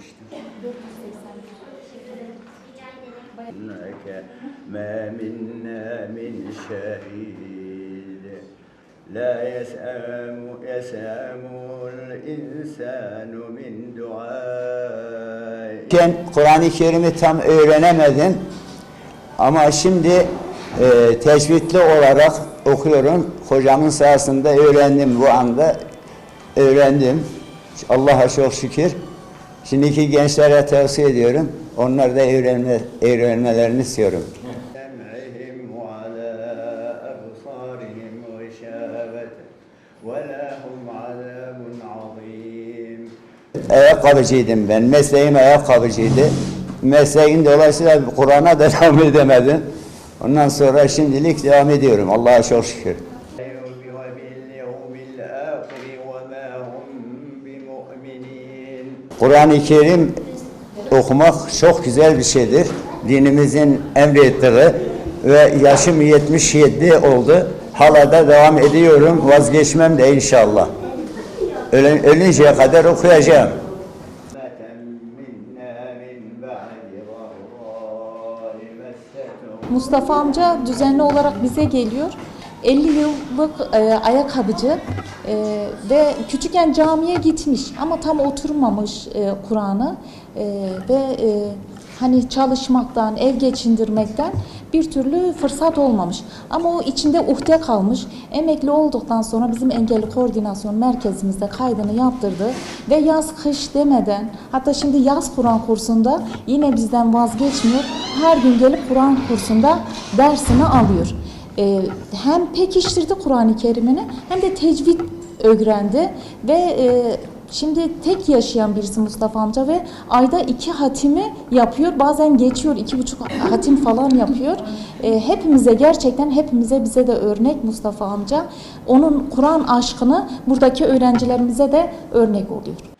etmiştir. 481. ما منا من شهيد لا Kur'an-ı Kerim'i tam öğrenemedim ama şimdi e, tecvidli olarak okuyorum. Hocamın sayesinde öğrendim bu anda. Öğrendim. Allah'a çok şükür. Şimdiki gençlere tavsiye ediyorum. Onlar da evlenme, evlenmelerini istiyorum. ayakkabıcıydım ben. Mesleğim ayakkabıcıydı. Mesleğim dolayısıyla Kur'an'a devam edemedim. Ondan sonra şimdilik devam ediyorum. Allah'a çok şükür. Kur'an-ı Kerim okumak çok güzel bir şeydir. Dinimizin emrettiği ve yaşım 77 oldu. Hala da devam ediyorum. Vazgeçmem de inşallah. Ölün, ölünceye kadar okuyacağım. Mustafa amca düzenli olarak bize geliyor. 50 yıllık e, ayakkabıcı e, ve küçükken camiye gitmiş ama tam oturmamış e, Kur'an'ı e, ve e, hani çalışmaktan, ev geçindirmekten bir türlü fırsat olmamış. Ama o içinde uhde kalmış. Emekli olduktan sonra bizim engelli koordinasyon merkezimizde kaydını yaptırdı ve yaz kış demeden hatta şimdi yaz Kur'an kursunda yine bizden vazgeçmiyor. Her gün gelip Kur'an kursunda dersini alıyor. Ee, hem pekiştirdi Kur'an-ı Kerim'ini hem de tecvid öğrendi ve e, Şimdi tek yaşayan birisi Mustafa amca ve ayda iki hatimi yapıyor. Bazen geçiyor iki buçuk hatim falan yapıyor. E, hepimize gerçekten hepimize bize de örnek Mustafa amca. Onun Kur'an aşkını buradaki öğrencilerimize de örnek oluyor.